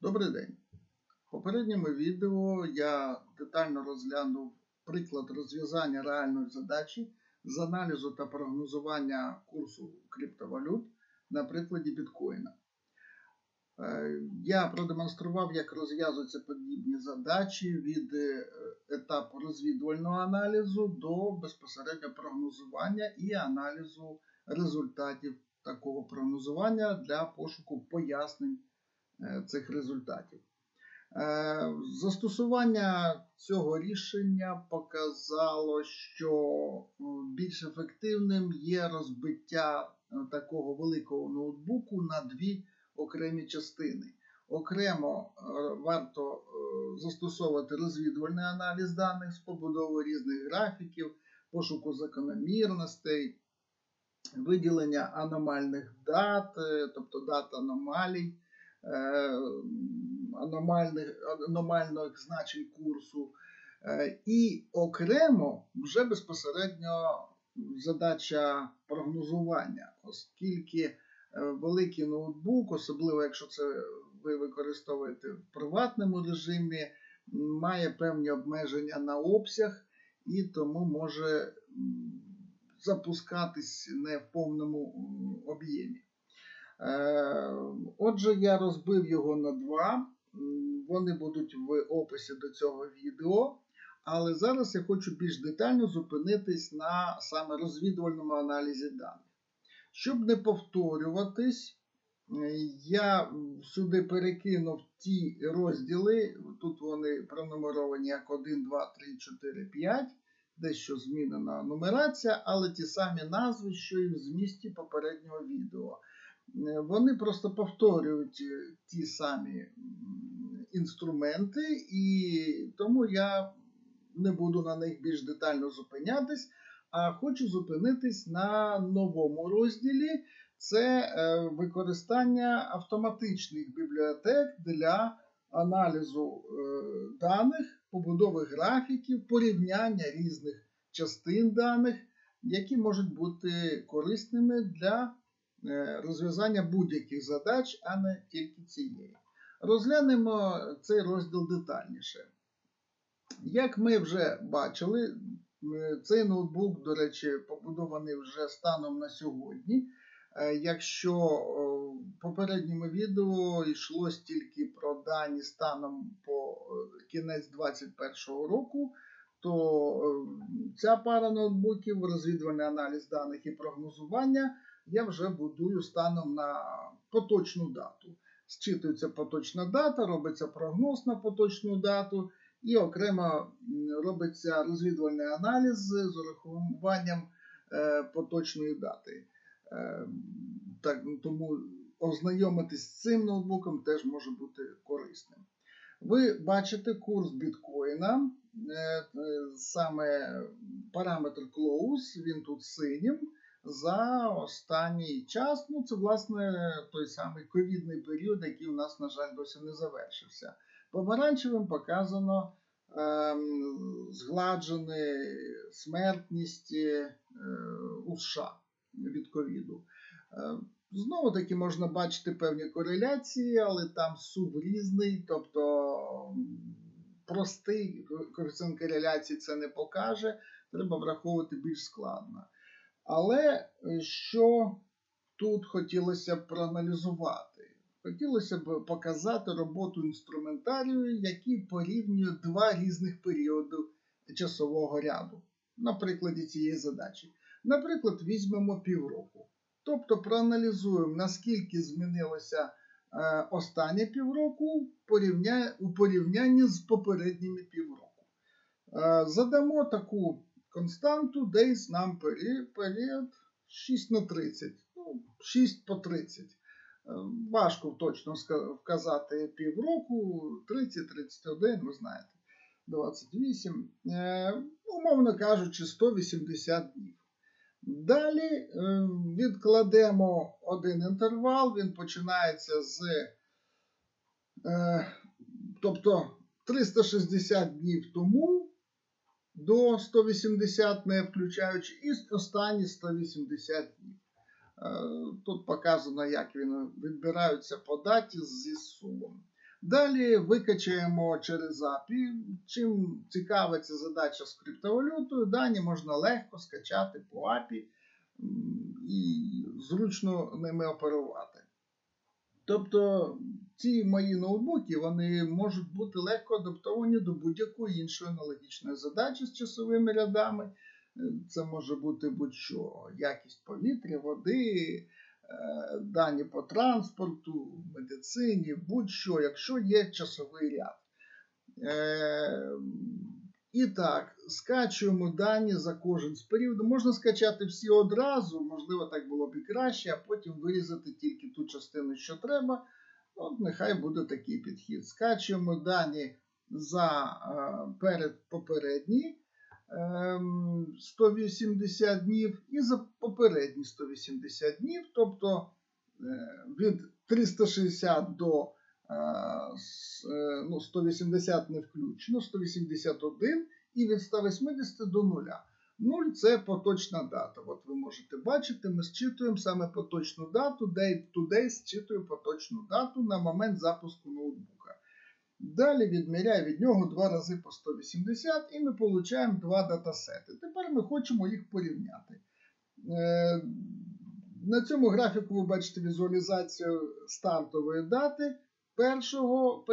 Добрий день. В попередньому відео я детально розглянув приклад розв'язання реальної задачі з аналізу та прогнозування курсу криптовалют на прикладі біткоїна. Е, Я продемонстрував, як розв'язуються подібні задачі від е, етапу розвідувального аналізу до безпосередньо прогнозування і аналізу результатів такого прогнозування для пошуку пояснень цих результатів. Е, Застосування цього рішення показало, що е, більш ефективним є розбиття е, такого великого ноутбуку на дві окремі частини. Окремо е, варто е, застосовувати розвідувальний аналіз даних з побудовою різних графіків, пошуку закономірностей, виділення аномальних дат, е, тобто дат аномалій, е, аномальних, аномальних значень курсу. Е, І окремо вже безпосередньо задача прогнозування, оскільки е, великий ноутбук, особливо якщо це ви використовуєте в приватному режимі, має певні обмеження на обсяг і тому може запускатись не в повному об'ємі. Е, Отже, я розбив його на два. Вони будуть в описі до цього відео. Але зараз я хочу більш детально зупинитись на саме розвідувальному аналізі даних. Щоб не повторюватись, я сюди перекинув ті розділи, тут вони пронумеровані як 1, 2, 3, 4, 5, дещо змінена нумерація, але ті самі назви, що і в змісті попереднього відео. Е, Вони просто повторюють е, ті самі інструменти, і тому я не буду на них більш детально зупинятись, а хочу зупинитись на новому розділі. Це е, використання автоматичних бібліотек для аналізу даних, побудови графіків, порівняння різних частин даних, які можуть бути корисними для розв'язання будь-яких задач, а не тільки цієї. Розглянемо цей розділ детальніше. Як ми вже бачили, е, цей ноутбук, до речі, побудований вже станом на сьогодні. Е, Якщо е, в попередньому відео йшлось тільки про дані станом по е, кінець 2021 року, то е, ця пара ноутбуків, розвідувальний аналіз даних і прогнозування, я вже будую станом на поточну дату. Зчитується поточна дата, робиться прогноз на поточну дату, і окремо робиться розвідувальний аналіз з урахуванням е, поточної дати. Е, Так, тому ознайомитись з цим ноутбуком теж може бути корисним. Ви бачите курс біткоїна, е, саме параметр close, він тут синім. За останній час, ну це власне той самий ковідний період, який у нас, на жаль, досі не завершився. Помаранчевим показано ем, згладжена смертність е, у США від ковіду. Е, Знову таки можна бачити певні кореляції, але там сув різний, тобто простий коефіцієнт кореляції це не покаже, треба враховувати більш складно. Але е, що тут хотілося б проаналізувати? Хотілося б показати роботу інструментарію, який порівнює два різних періоди часового ряду на прикладі цієї задачі. Наприклад, візьмемо півроку. Тобто проаналізуємо, наскільки змінилося е, останнє півроку у порівнянні з попередніми півроку. Е, задамо таку константу Days Number період 6 на 30. Ну, 6 по 30. Е, Важко точно вказати півроку, 30, 31, ви знаєте, 28. Е, Умовно кажучи, 180 днів. Далі е, відкладемо один інтервал, він починається з, тобто 360 днів тому до 180, не включаючи, і останні 180 днів. Е, Тут показано, як він відбираються по даті зі сумом. Далі викачаємо через API. Чим цікава ця задача з криптовалютою, дані можна легко скачати по API і зручно ними оперувати. Тобто ці мої ноутбуки вони можуть бути легко адаптовані до будь-якої іншої аналогічної задачі з часовими рядами. Е, Це може бути будь-що: якість повітря, води, е, дані по транспорту, медицині, будь-що, якщо є часовий ряд. І так, скачуємо дані за кожен з періоду. Можна скачати всі одразу, можливо, так було б і краще, а потім вирізати тільки ту частину, що треба. От нехай буде такий підхід. Скачуємо дані за е, перед попередні ем, 180 днів і за попередні 180 днів, тобто е, від 360 до ну, 180 не включно, 181 і від 180 до 0. 0 це поточна дата. От ви можете бачити, ми зчитуємо саме поточну дату, date to day зчитує поточну дату на момент запуску ноутбука. Далі відміряє від нього два рази по 180 і ми отримуємо два датасети. Тепер ми хочемо їх порівняти. Е, На цьому графіку ви бачите візуалізацію стартової дати першого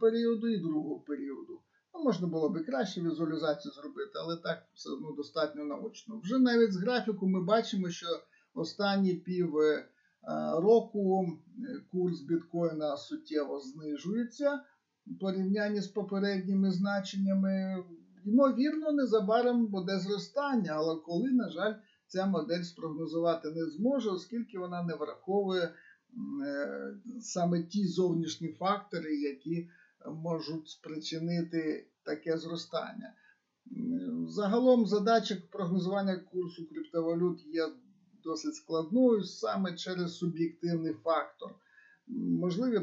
періоду, і другого періоду. Ну, можна було б краще візуалізацію зробити, але так все одно достатньо наочно. Вже навіть з графіку ми бачимо, що останні пів е, року е, курс біткоїна суттєво знижується в порівнянні з попередніми значеннями. Ймовірно, незабаром буде зростання, але коли, на жаль, ця модель спрогнозувати не зможе, оскільки вона не враховує саме ті зовнішні фактори, які можуть спричинити таке зростання. Загалом задача прогнозування курсу криптовалют є досить складною саме через суб'єктивний фактор. Можливі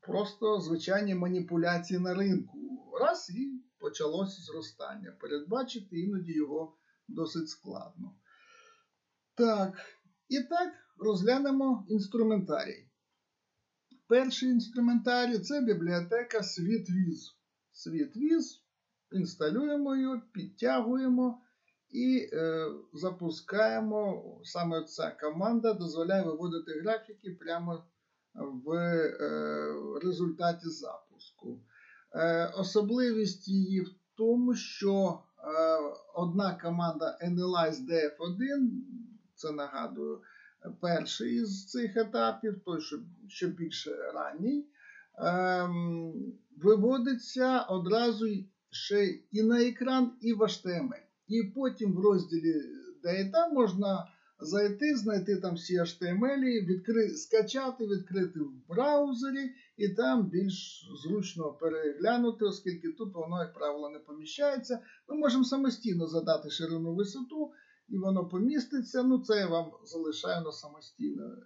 просто звичайні маніпуляції на ринку. Раз і почалося зростання. Передбачити іноді його досить складно. Так, і так розглянемо інструментарій. Перший інструментарій це бібліотека SweetWiz. SweetWiz, інсталюємо його, підтягуємо і е, запускаємо. Саме ця команда дозволяє виводити графіки прямо в е, результаті запуску. Е, особливість її в тому, що е, одна команда Analyze DF1, це нагадую, перший із цих етапів, той, що, що більш ранній, ем, виводиться одразу ще і на екран, і в HTML. І потім в розділі Data можна зайти, знайти там всі HTML, відкри... скачати, відкрити в браузері, і там більш зручно переглянути, оскільки тут воно, як правило, не поміщається. Ми можемо самостійно задати ширину висоту, і воно поміститься. Ну, це я вам залишаю на самостійне е,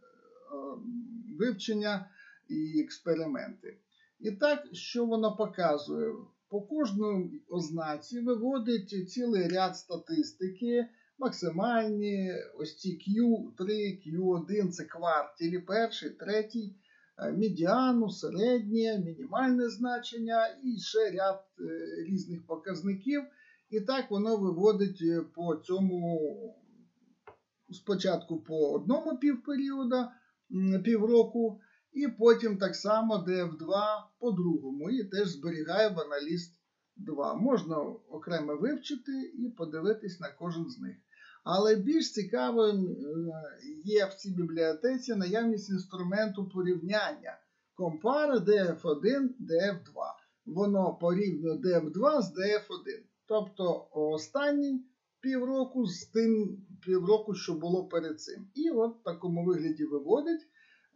вивчення і експерименти. І так, що воно показує? По кожній ознаці виводить цілий ряд статистики, максимальні, ось ці Q3, Q1 це квартілі, перший, третій, е, медіану, середнє, мінімальне значення і ще ряд е, різних показників. І так воно виводить е, по цьому спочатку по одному півперіода, півроку, і потім так само DF2 по другому, і теж зберігає в аналіст 2. Можна окремо вивчити і подивитись на кожен з них. Але більш цікавим е, є в цій бібліотеці наявність інструменту порівняння Compare DF1 DF2. Воно порівнює DF2 з DF1. Тобто останній півроку з тим півроку, що було перед цим. І от в такому вигляді виводить.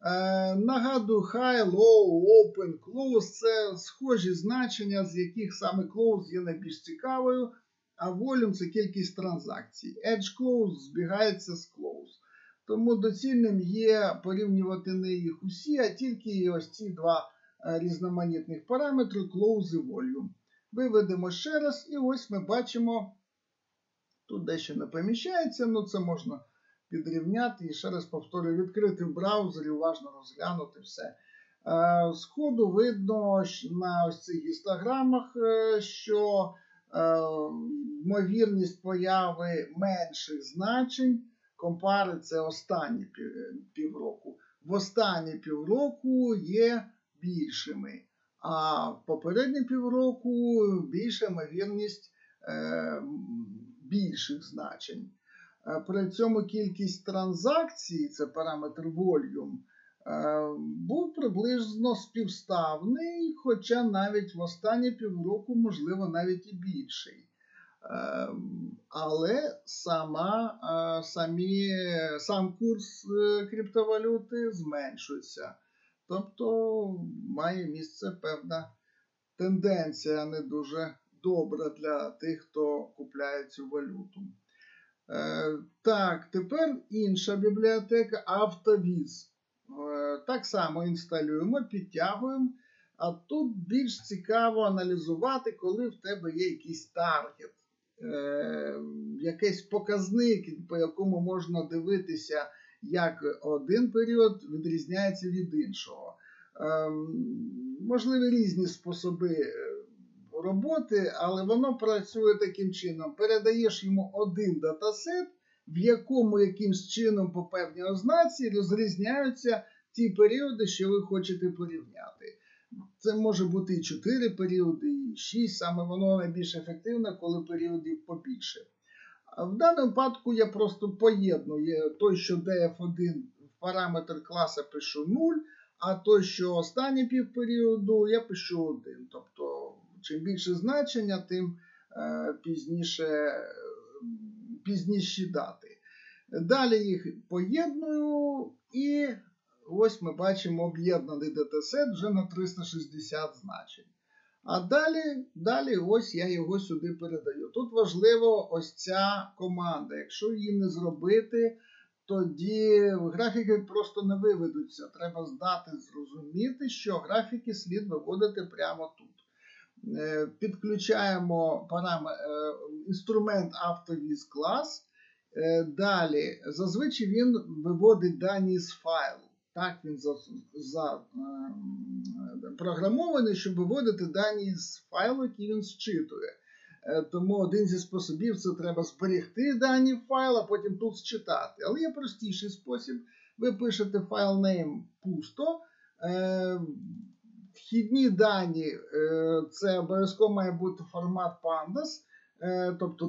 Е, нагадую, high, low, open, close це схожі значення, з яких саме close є найбільш цікавою, а volume це кількість транзакцій. Edge close збігається з close. Тому доцільним є порівнювати не їх усі, а тільки ось ці два е, різноманітних параметри close і volume. Виведемо ще раз, і ось ми бачимо, тут дещо не поміщається, ну це можна підрівняти і ще раз повторюю, відкрити в браузері, уважно розглянути все. Е, Сходу видно на ось цих гістограмах, е, що е, ймовірність появи менших значень компари це останні півроку. В останні півроку є більшими, а попередні півроку більша ймовірність е, більших значень. Е, При цьому кількість транзакцій, це параметр volume, е, був приблизно співставний, хоча навіть в останні півроку, можливо, навіть і більший. Але сама, самі, сам курс криптовалюти зменшується. Тобто має місце певна тенденція не дуже добра для тих, хто купляє цю валюту. Е, Так, тепер інша бібліотека Автовіз. Е, Так само інсталюємо, підтягуємо. А тут більш цікаво аналізувати, коли в тебе є якийсь таргет, е, якийсь показник, по якому можна дивитися, як один період відрізняється від іншого. Ем, Можливі різні способи е, роботи, але воно працює таким чином: передаєш йому один датасет, в якому якимсь чином по певній ознаці розрізняються ті періоди, що ви хочете порівняти. Це може бути і 4 періоди, і 6, саме воно найбільш ефективне, коли періодів побільше. В даному випадку я просто поєдную той, що df1 в параметр класа пишу 0, а той, що останній півперіоду, я пишу 1. Тобто, чим більше значення, тим е, пізніше, пізніші дати. Далі їх поєдную, і ось ми бачимо об'єднаний датасет вже на 360 значень. А далі, далі ось я його сюди передаю. Тут важливо ось ця команда. Якщо її не зробити, тоді графіки просто не виведуться. Треба здати зрозуміти, що графіки слід виводити прямо тут. Е, Підключаємо е, інструмент автовіз клас. Е, Далі, зазвичай він виводить дані з файлу. Так він за, за, е, програмований, щоб виводити дані з файлу, який він зчитує. Е, Тому один зі способів це треба зберегти дані в файл, а потім тут зчитати. Але є простіший спосіб. Ви пишете файл name пусто. Е, Вхідні дані е, це обов'язково має бути формат pandas, тобто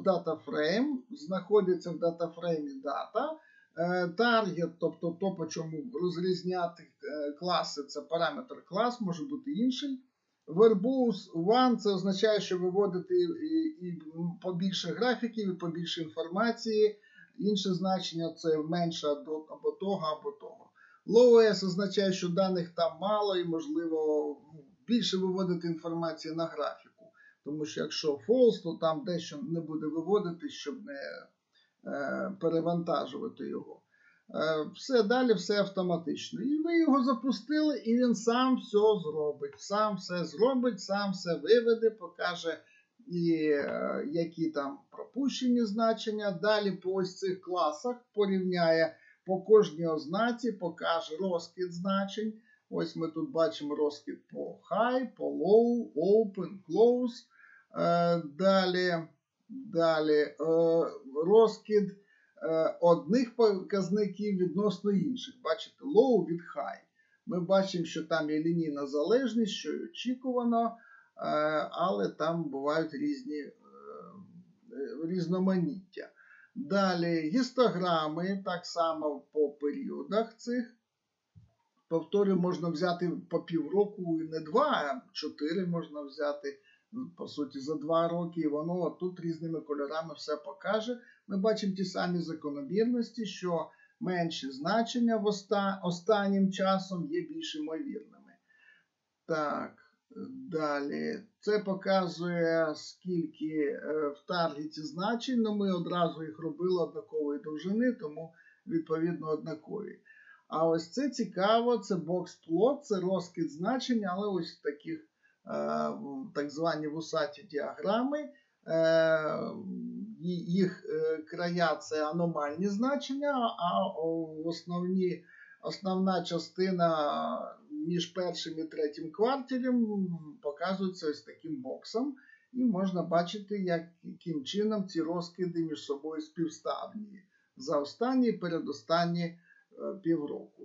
frame, знаходиться в frame дата. Е, Таргет, тобто то, по чому розрізняти е, класи, це параметр клас, може бути інший. Verbose one це означає, що виводити і, побільше графіків, і побільше інформації. Інше значення це менше або того, або того. LowS означає, що даних там мало і, можливо, ну, більше виводити інформації на графіку. Тому що якщо false, то там дещо не буде виводити, щоб не перевантажувати його. Е, все далі, все автоматично. І ви його запустили, і він сам все зробить. Сам все зробить, сам все виведе, покаже, і е, які там пропущені значення. Далі по ось цих класах порівняє по кожній ознаці, покаже розкид значень. Ось ми тут бачимо розкид по high, по low, open, close. Е, далі, далі е, розкид е, одних показників відносно інших. Бачите, low від high. Ми бачимо, що там є лінійна залежність, що й очікувано, е, але там бувають різні різноманіття. Далі гістограми, так само по періодах цих. Повторю, можна взяти по півроку і не два, а чотири можна взяти, по суті, за два роки, і воно тут різними кольорами все покаже. Ми бачимо ті самі закономірності, що менші значення в оста... останнім часом є більш ймовірними. Так, далі. Це показує, скільки е, в таргеті значень, але ми одразу їх робили однакової довжини, тому відповідно однакові. А ось це цікаво, це бокс-плот, це розкид значень, але ось в таких так звані вусаті діаграми. Е, їх е, края це аномальні значення, а основні, основна частина між першим і третім кварталем показується ось таким боксом. І можна бачити, яким чином ці розкиди між собою співставні за останні і передостанні е, півроку.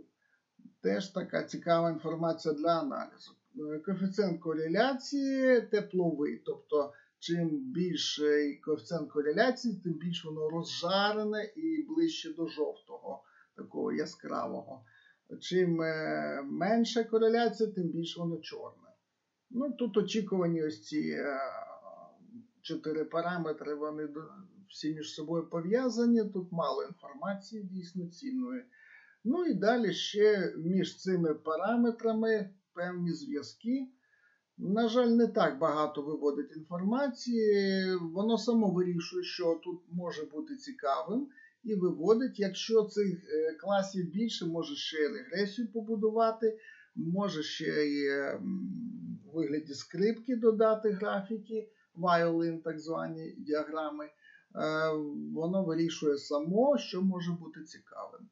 Теж така цікава інформація для аналізу. Е, Коефіцієнт кореляції тепловий, тобто чим більший коефіцієнт кореляції, тим більш воно розжарене і ближче до жовтого, такого яскравого. Чим е, менша кореляція, тим більш воно чорне. Ну, тут очікувані ось ці е, чотири параметри, вони всі між собою пов'язані. Тут мало інформації дійсно цінної. Ну і далі ще між цими параметрами певні зв'язки. На жаль, не так багато виводить інформації. Воно само вирішує, що тут може бути цікавим, і виводить, якщо цих е, класів більше, може ще й регресію побудувати, може ще й е, у вигляді скрипки додати графіки, violin, так звані діаграми. Е, Воно вирішує само, що може бути цікавим.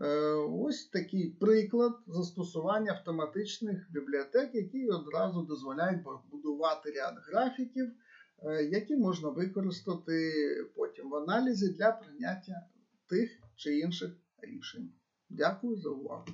Е, Ось такий приклад застосування автоматичних бібліотек, які одразу дозволяють будувати ряд графіків, е, які можна використати потім в аналізі для прийняття тих чи інших рішень. Дякую за увагу.